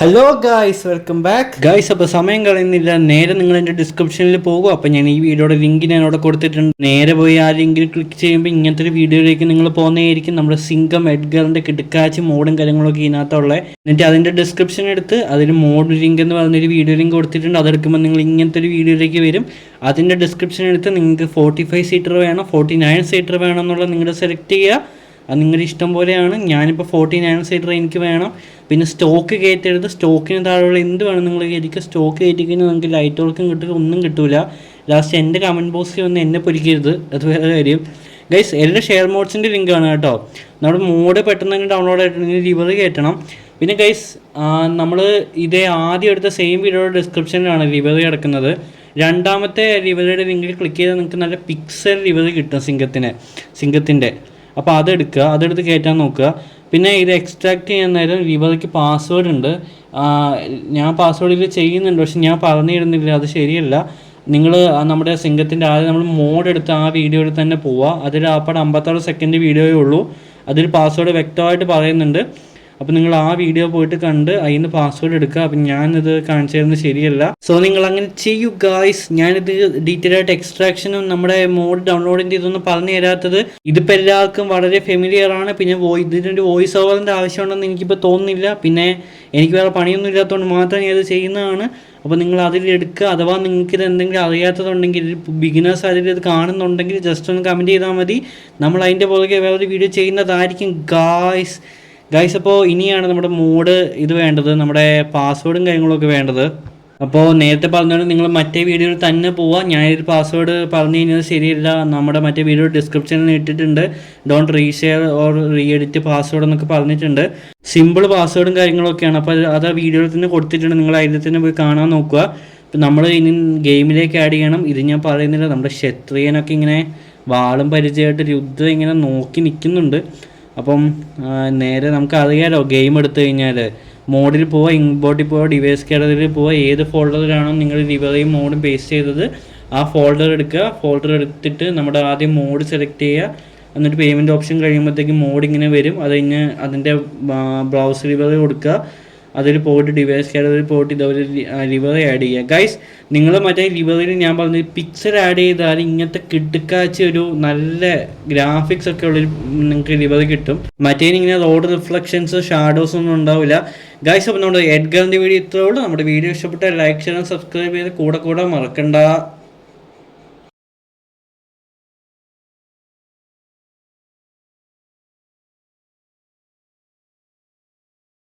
Hello guys welcome back guys അപ്പോൾ സമയം കളയുന്നില്ല. നേരെ നിങ്ങൾ എന്റെ ഡിസ്ക്രിപ്ഷനിൽ പോകും. അപ്പോൾ ഞാൻ ഈ വീഡിയോയുടെ ലിങ്ക് ഞാൻ അവിടെ കൊടുത്തിട്ടുണ്ട്. നേരെ പോയി ആ ലിങ്കിൽ ക്ലിക്ക് ചെയ്യുമ്പോൾ ഇങ്ങനത്തെ ഒരു വീഡിയോയിലേക്ക് നിങ്ങൾ പോകുന്നതായിരിക്കും നമ്മുടെ സിംഗം എഡ്ഗറിന്റെ കിടക്കാച്ചി മോഡും കാര്യങ്ങളൊക്കെ ഇതിനകത്തുള്ളത് എന്നിട്ട് അതിന്റെ ഡിസ്ക്രിപ്ഷൻ എടുത്ത് അതിന് മോഡ് ലിങ്ക് എന്ന് പറഞ്ഞൊരു വീഡിയോ ലിങ്ക് കൊടുത്തിട്ടുണ്ട്. അതെടുക്കുമ്പോൾ നിങ്ങൾ ഇങ്ങനത്തെ ഒരു വീഡിയോയിലേക്ക് വരും. അതിന്റെ ഡിസ്ക്രിപ്ഷൻ എടുത്ത് നിങ്ങൾക്ക് ഫോർട്ടി ഫൈവ് സീറ്റർ വേണം ഫോർട്ടി സീറ്റർ വേണം എന്നുള്ളത് നിങ്ങൾ സെലക്ട് ചെയ്യുക. അത് നിങ്ങളുടെ ഇഷ്ടം പോലെയാണ്. ഞാനിപ്പോൾ ഫോർട്ടി നയൻ സീറ്റർ എനിക്ക് വേണം. പിന്നെ സ്റ്റോക്ക് കയറ്റരുത് സ്റ്റോക്കിന് താഴെയുള്ള എന്ത് വേണം നിങ്ങൾ കയറ്റിക്കുക സ്റ്റോക്ക് കയറ്റിക്കഴിഞ്ഞാൽ നിങ്ങൾക്ക് ലൈറ്റ് വർക്കും കിട്ടുക ഒന്നും കിട്ടില്ല ലാസ്റ്റ് എന്റെ കമന്റ് ബോക്സിൽ വന്ന് എന്നെ പൊരിക്കരുത്. അത് വേറെ കാര്യം. ഗൈസ് എല്ലാ ഷെയർ മോഡ്സിന്റെ ലിങ്ക് ആണ് കേട്ടോ. നമ്മുടെ മോഡ് പെട്ടെന്ന് തന്നെ ഡൗൺലോഡ് ആയിട്ടുണ്ടെങ്കിൽ റിവർ കയറ്റണം. പിന്നെ ഗൈസ് നമ്മൾ ഇതേ ആദ്യം എടുത്ത സെയിം വീഡിയോയുടെ ഡിസ്ക്രിപ്ഷനിലാണ് റിവർ കിടക്കുന്നത്. രണ്ടാമത്തെ റിവറുടെ ലിങ്കിൽ ക്ലിക്ക് ചെയ്താൽ നിങ്ങൾക്ക് നല്ല പിക്സൽ റിവർ കിട്ടും സിംഗത്തിന്. സിംഗത്തിന്റെ അപ്പോൾ അതെടുക്കുക അതെടുത്ത് കയറ്റാൻ നോക്കുക. പിന്നെ ഇത് എക്സ്ട്രാക്ട് ചെയ്യാൻ നേരം റിവർക്ക് പാസ്വേഡ് ഉണ്ട്. ഞാൻ പാസ്വേഡ് ഇതിൽ ചെയ്യുന്നുണ്ട് പക്ഷെ ഞാൻ പറഞ്ഞിരുന്നില്ല അത് ശരിയല്ല. നിങ്ങൾ നമ്മുടെ സിംഗത്തിന്റെ ആദ്യം നമ്മൾ മോഡ് എടുത്ത് ആ വീഡിയോയിൽ തന്നെ പോവുക. അതിൽ ആപ്പാട് അമ്പത്താറ് സെക്കൻഡ് വീഡിയോയേ ഉള്ളൂ. അതിൽ പാസ്വേഡ് വ്യക്തമായിട്ട് പറയുന്നുണ്ട്. അപ്പോൾ നിങ്ങൾ ആ വീഡിയോ പോയിട്ട് കണ്ട് അതിന് പാസ്വേഡ് എടുക്കുക അപ്പം ഞാനിത് കാണിച്ചു തരുന്നത് ശരിയല്ല. സോ നിങ്ങൾ അങ്ങനെ ചെയ്യൂ ഗായ്സ് ഞാനിത് ഡീറ്റെയിൽ ആയിട്ട് എക്സ്ട്രാക്ഷനും നമ്മുടെ മോഡ് ഡൗൺലോഡിന്റെ ഇതൊന്നും പറഞ്ഞു തരാത്തത് ഇതിപ്പോൾ എല്ലാവർക്കും വളരെ ഫെമിലിയർ ആണ്. പിന്നെ വോയി ഇതിന്റെ വോയിസ് ഓവറിന്റെ ആവശ്യമുണ്ടെന്ന് എനിക്കിപ്പോൾ തോന്നുന്നില്ല. പിന്നെ എനിക്ക് വേറെ പണിയൊന്നും ഇല്ലാത്തതുകൊണ്ട് മാത്രം ഞാൻ ഇത് ചെയ്യുന്നതാണ്. അപ്പോൾ നിങ്ങൾ അതിൽ എടുക്കുക അഥവാ നിങ്ങൾക്ക് ഇത് എന്തെങ്കിലും അറിയാത്തതുണ്ടെങ്കിൽ ബിഗിനേഴ്സ് അതിൽ ഇത് കാണുന്നുണ്ടെങ്കിൽ ജസ്റ്റ് ഒന്ന് കമന്റ് ചെയ്താൽ മതി. നമ്മൾ അതിന്റെ പുറകെ വേറൊരു വീഡിയോ ചെയ്യുന്നതായിരിക്കും ഗായ്സ് ഗൈസ് അപ്പോൾ ഇനിയാണ് നമ്മുടെ മൂഡ് ഇത് വേണ്ടത് നമ്മുടെ പാസ്വേഡും കാര്യങ്ങളൊക്കെ വേണ്ടത്. അപ്പോൾ നേരത്തെ പറഞ്ഞത് നിങ്ങൾ മറ്റേ വീഡിയോയിൽ തന്നെ പോവുക ഞാനൊരു പാസ്വേഡ് പറഞ്ഞു കഴിഞ്ഞാൽ ശരിയല്ല. നമ്മുടെ മറ്റേ വീഡിയോ ഡിസ്ക്രിപ്ഷനിൽ ഇട്ടിട്ടുണ്ട്. Don't reshare or re edit password എന്നൊക്കെ പറഞ്ഞിട്ടുണ്ട്. സിമ്പിൾ പാസ്വേഡും കാര്യങ്ങളൊക്കെയാണ് അപ്പോൾ അത് ആ വീഡിയോയിൽ തന്നെ കൊടുത്തിട്ടുണ്ട്. നിങ്ങൾ അതിൽ തന്നെ പോയി കാണാൻ നോക്കുക. ഇപ്പം നമ്മൾ ഇനി ഗെയിമിലേക്ക് ആഡ് ചെയ്യണം. ഇത് ഞാൻ പറയുന്നില്ല. നമ്മുടെ ക്ഷത്രിയനൊക്കെ ഇങ്ങനെ വാളും പരിചയമായിട്ട് യുദ്ധം ഇങ്ങനെ നോക്കി നിൽക്കുന്നുണ്ട്. അപ്പം നേരെ നമുക്ക് അറിയാലോ ഗെയിം എടുത്തു കഴിഞ്ഞാൽ മോഡിൽ പോവുക ഇമ്പോർട്ടിൽ പോവുക ഡിവൈസ് കാറ്റഗറിയിൽ പോവുക ഏത് ഫോൾഡറിലാണോ നിങ്ങൾ റിവറിയും മോഡും പേസ്റ്റ് ചെയ്തത് ആ ഫോൾഡർ എടുക്കുക. ഫോൾഡർ എടുത്തിട്ട് നമ്മുടെ ആദ്യം മോഡ് സെലക്ട് ചെയ്യുക. എന്നിട്ട് പേയ്മെന്റ് ഓപ്ഷൻ കഴിയുമ്പോഴത്തേക്കും മോഡ് ഇങ്ങനെ വരും. അത് കഴിഞ്ഞ് അതിന്റെ ബ്രൗസർ ഡിവൈ കൊടുക്കുക. അതിൽ പോയിട്ട് ഡിവൈസ് കാറ്റഗറിയിൽ പോയിട്ട് അവർ ലിവറി ആഡ് ചെയ്യുക ഗൈസ് നിങ്ങൾ മറ്റേ ലിവറിൽ ഞാൻ പറഞ്ഞ പിക്ചർ ആഡ് ചെയ്താൽ ഇങ്ങനത്തെ കിടുക്കാച്ച ഒരു നല്ല ഗ്രാഫിക്സ് ഒക്കെ ഉള്ളൊരു നിങ്ങൾക്ക് ലിവറി കിട്ടും. മറ്റേ ഇങ്ങനെ റോഡ് റിഫ്ലക്ഷൻസ് ഷാഡോസ് ഒന്നും ഉണ്ടാവില്ല. ഗൈസ് അപ്പോൾ നമ്മുടെ എഡ്ഗറിന്റെ വീഡിയോ ഇത്രയുള്ളൂ നമ്മുടെ വീഡിയോ ഇഷ്ടപ്പെട്ട ലൈക്ക് ചെയ്യണം സബ്സ്ക്രൈബ് ചെയ്ത് കൂടെ കൂടെ മറക്കണ്ട.